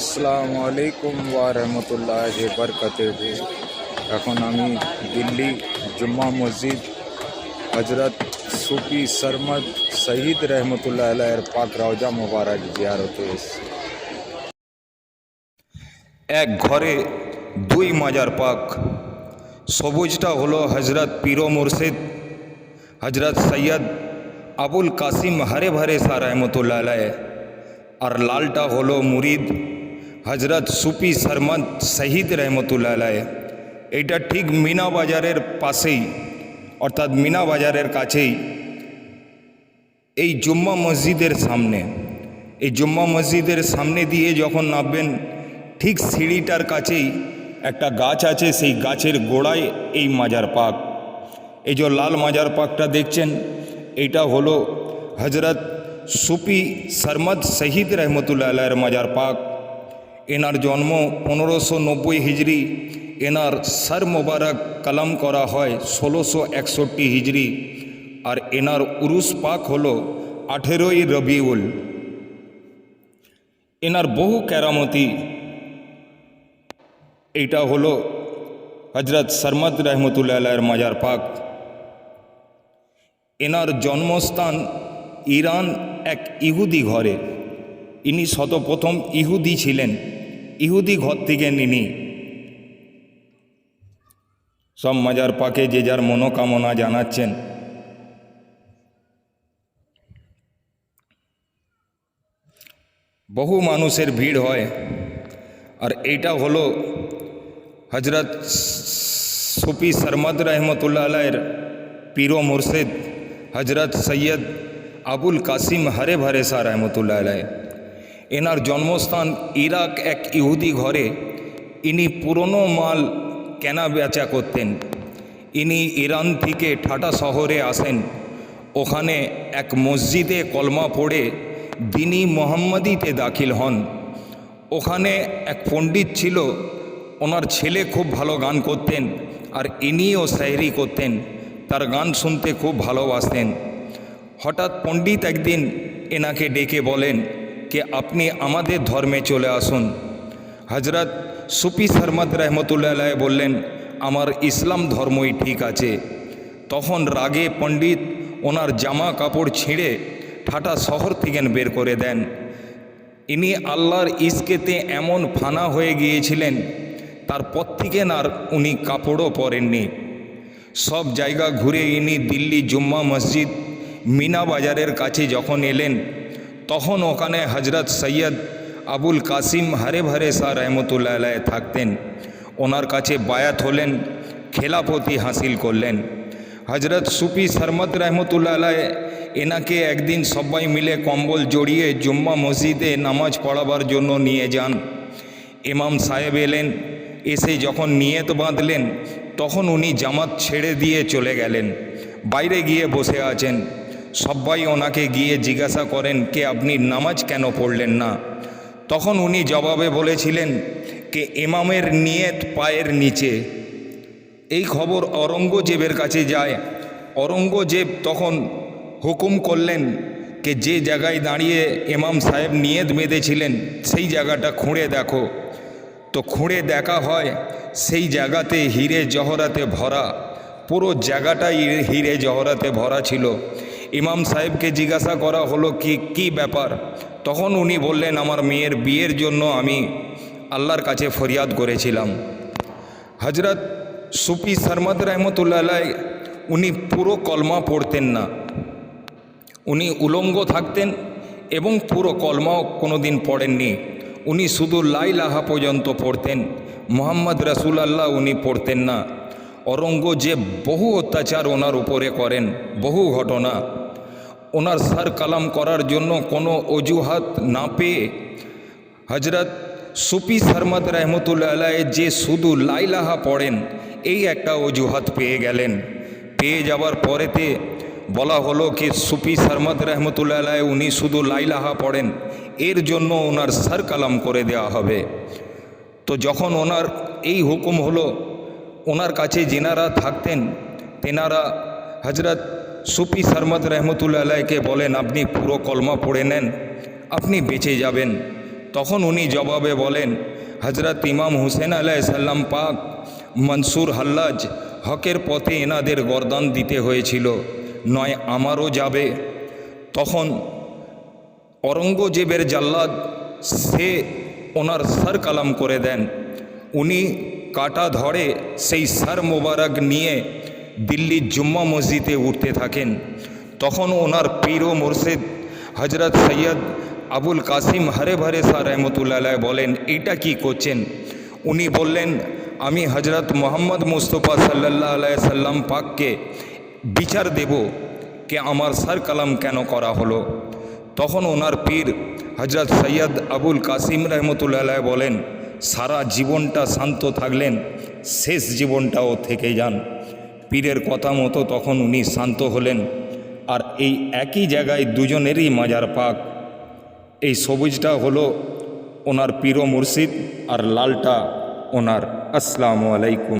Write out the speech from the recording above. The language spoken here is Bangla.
আসসালামু আলাইকুম ওয়া রহমতুল্লাহ বরকাতুহু। এখন আমি দিল্লি জুম্মা মসজিদ হজরত সুফি সরমদ শহীদ রহমতুল্লাহ আলাইয়ের পাক রওজা মোবারক জিয়ারতে এক ঘরে দুই মাজার পাক। সবুজটা হলো হজরত পীর মুর্শিদ হজরত সৈয়দ আবুল কাসিম হরে ভরে সা রহমতুল্লাহ আলাই আর লালটা হলো মুরিদ। হজরত সুফি সরমদ শহীদ রহমতুল্লাহ এইটা ঠিক মিনা বাজারের পাশেই, অর্থাৎ মিনা বাজারের কাছেই। এই জুম্মা মসজিদের সামনে, এই জুম্মা মসজিদের সামনে দিয়ে যখন নামবেন, ঠিক সিঁড়িটার কাছেই একটা গাছ আছে, সেই গাছের গোড়ায় এই মাজার পাক। এই যে লাল মাজার পাকটা দেখছেন, এইটা হলো হজরত সুফি সরমদ শহীদ রহমতুল্লাহ মাজার পাক। এনার জন্ম পনেরোশো নব্বই হিজড়ি। এনার সর মোবারক কলম করা হয় ষোলোশো একষট্টি হিজড়ি। আর এনার উরুস পাক হল আঠেরোই রবিউল। এনার বহু কেরামতি। এইটা হলো হজরত সরমদ রহমতুল্লাহ আলাইয়ের মাজার পাক। এনার জন্মস্থান ইরান এক ইহুদি ঘরে। ইনি শতপ্রথম ইহুদি ছিলেন। ইহুদি ঘর থেকে নিনি। সব মাজার পাকে যে যার মনোকামনা জানাচ্ছেন। বহু মানুষের ভিড় হয়। আর এইটা হলো হজরত সুফি সরমদ রহমতুল্লাহ আলাইয়ের পীর মুর্শিদ হজরত সৈয়দ আবুল কাসিম হরে ভরে সা রহমতুল্লাহ আলাই এনার জন্মস্থান ইরাক এক ইহুদি ঘরে। ইনি পুরনো মাল কেনা বেচা করতেন। ইনি ইরান থেকে ঠাটা শহরে আসেন। ওখানে এক মসজিদে কলমা পড়ে দিনী মোহাম্মদীতে দাখিল হন। ওখানে এক পণ্ডিত ছিল, ওনার ছেলে খুব ভালো গান করতেন আর ইনিও শায়রি করতেন, তার গান শুনতে খুব ভালোবাসতেন। হঠাৎ পণ্ডিত একদিন এনাকে ডেকে বলেন যে আপনি আমাদের ধর্মে চলে আসুন। হজরত সুফি সরমদ রহমতুল্লাহ বললেন, আমার ইসলাম ধর্মই ঠিক আছে। তখন রাগে পণ্ডিত ওনার জামা কাপড় ছিঁড়ে ঠাটা শহর থেকে বের করে দেন। ইনি আল্লাহর ইস্কেতে এমন ফানা হয়ে গিয়েছিলেন, তারপর থেকে আর উনি কাপড়ও পরেননি। সব জায়গা ঘুরে ইনি দিল্লি জুম্মা মসজিদ মিনা বাজারের কাছে যখন এলেন তখন ওখানে হজরত সৈয়দ আবুল কাসিম হরে ভরে শাহ রহমতুল্লাহ থাকতেন। ওনার কাছে বায়াত হলেন, খেলাপতি হাসিল করলেন। হজরত সুফি সরমদ রহমতুল্লাহ এনাকে একদিন সবাই মিলে কম্বল জড়িয়ে জুম্মা মসজিদে নামাজ পড়াবার জন্য নিয়ে যান। ইমাম সাহেব এলেন, এসে যখন নিয়ত বাঁধলেন, তখন উনি জামাত ছেড়ে দিয়ে চলে গেলেন। বাইরে গিয়ে বসে আছেন। সবাই ওনাকে গিয়ে জিজ্ঞাসা করেন, কে আপনি নামাজ কেন পড়লেন না? তখন উনি জবাবে বলেছিলেন, কে ইমামের নিয়ত পায়ের নিচে। এই খবর অরঙ্গজেবের কাছে যায়। অরঙ্গজেব তখন হুকুম করলেন কে যে জায়গায় দাঁড়িয়ে ইমাম সাহেব নিয়ত বেঁধেছিলেন, সেই জায়গাটা খুঁড়ে দেখো। তো খুঁড়ে দেখা হয়, সেই জায়গাতে হিরে জহরাতে ভরা, পুরো জায়গাটাই হিরে জহরাতে ভরা ছিল। ইমাম সাহেবকে জিজ্ঞাসা করা হলো কি কি ব্যাপার? তখন উনি বললেন, আমার মেয়ের বিয়ের জন্য আমি আল্লাহর কাছে ফরিয়াদ করেছিলাম। হজরত সুফি সরমদ রহমতুল্লাহ উনি পুরো কলমা পড়তেন না। উনি উলঙ্গ থাকতেন এবং পুরো কলমাও কোনো দিন পড়েননি। উনি শুধু লাই লাহা পর্যন্ত পড়তেন, মোহাম্মদ রসুল আল্লাহ উনি পড়তেন না। অরঙ্গজেব বহু অত্যাচার ওনার উপরে করেন, বহু ঘটনা। ওনার সার কালাম করার জন্য কোনো অজুহাত না পেয়ে হজরত সুফি সরমদ রহমতুল্লাহ আলাই যে শুধু লাইলাহা পড়েন, এই একটা অজুহাত পেয়ে গেলেন। পেয়ে যাওয়ার পরেতে বলা হলো কি, সুফি সরমদ রহমতুল্লাহ আলায় উনি শুধু লাইলাহা পড়েন, এর জন্য ওনার সার কালাম করে দেওয়া হবে। তো যখন ওনার এই হুকুম হলো, ওনার কাছে যেনারা থাকতেন, তেনারা হজরত সুফি সরমদ রহমতুল্লাহ আলাইকে বলেন, আপনি পুরো কলমা পড়ে নেন, আপনি বেঁচে যাবেন। তখন উনি জবাবে বলেন হজরত ইমাম হুসেন আলাহ সাল্লাম পাক মনসুর হাল্লাজ হকের পথে এনাদের গরদান দিতে হয়েছিল, নয় আমারও যাবে। তখন অরঙ্গজেবের জাল্লাদ সে ওনার সর কালাম করে দেন। উনি কাটা ধরে সেই সর মোবারক নিয়ে দিল্লির জুম্মা মসজিদে উঠতে থাকেন। তখন ওনার পীর ও মুর্শিদ হজরত সৈয়দ আবুল কাসিম হরে ভরে সাহ রহমতুল্লাহ বলেন, এইটা কি করছেন? উনি বললেন, আমি হজরত মোহাম্মদ মুস্তফা সাল্লাহ সাল্লাম পাককে বিচার দেব কে আমার সর কালাম কেন করা হলো? তখন ওনার পীর হজরত সৈয়দ আবুল কাসিম রহমতুল্লাহ বলেন, সারা জীবনটা শান্ত থাকলেন, শেষ জীবনটাও থেকে যান। পীরের কথা মতো তখন উনি শান্ত হলেন। আর এই একই জায়গায় দুজনেরই মাজার পাক। এই সবুজটা হলো ওনার পীর মুর্শিদ আর লালটা ওনার। আসসালামু আলাইকুম।